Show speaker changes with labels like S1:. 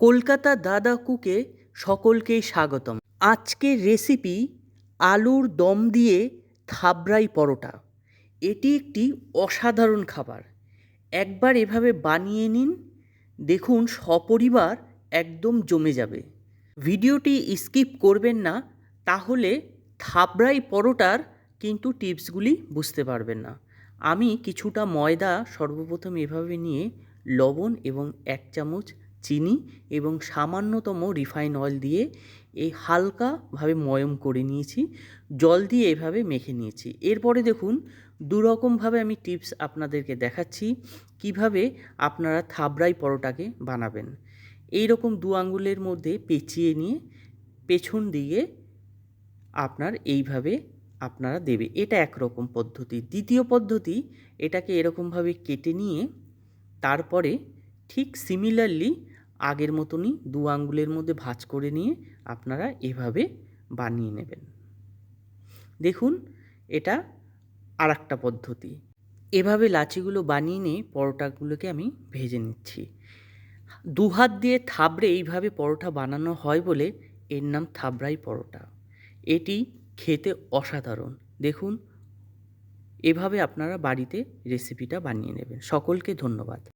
S1: কলকাতা দাদা কুকে সকলকেই স্বাগতম। আজকের রেসিপি আলুর দম দিয়ে থাবড়াই পরোটা। এটি একটি অসাধারণ খাবার। একবার এভাবে বানিয়ে নিন, দেখুন সপরিবার একদম জমে যাবে। ভিডিওটি স্কিপ করবেন না, তাহলে থাবড়াই পরোটার কিন্তু টিপসগুলি বুঝতে পারবেন না। আমি কিছুটা ময়দা সর্বপ্রথম এভাবে নিয়ে লবণ এবং এক চামচ চিনি এবং সামান্যতম রিফাইন অয়েল দিয়ে এই হালকাভাবে ময়ম করে নিয়েছি। জল দিয়ে এভাবে মেখে নিয়েছি। এরপরে দেখুন, দুরকমভাবে আমি টিপস আপনাদেরকে দেখাচ্ছি কীভাবে আপনারা থাবড়াই পরোটাকে বানাবেন। এই রকম দু আঙ্গুলের মধ্যে পেঁচিয়ে নিয়ে পেছন দিকে আপনার এইভাবে আপনারা দেবে। এটা একরকম পদ্ধতি। দ্বিতীয় পদ্ধতি, এটাকে এরকমভাবে কেটে নিয়ে তারপরে ঠিক সিমিলারলি আগের মতনই দু আঙ্গুলের মধ্যে ভাঁজ করে নিয়ে আপনারা এভাবে বানিয়ে নেবেন। দেখুন, এটা আর একটা পদ্ধতি। এভাবে লাচিগুলো বানিয়ে নিয়ে পরোটাগুলোকে আমি ভেজে নিচ্ছি। দু হাত দিয়ে থাবড়ে এইভাবে পরোটা বানানো হয় বলে এর নাম থাবড়াই পরোটা। এটি খেতে অসাধারণ। দেখুন, এভাবে আপনারা বাড়িতে রেসিপিটা বানিয়ে নেবেন। সকলকে ধন্যবাদ।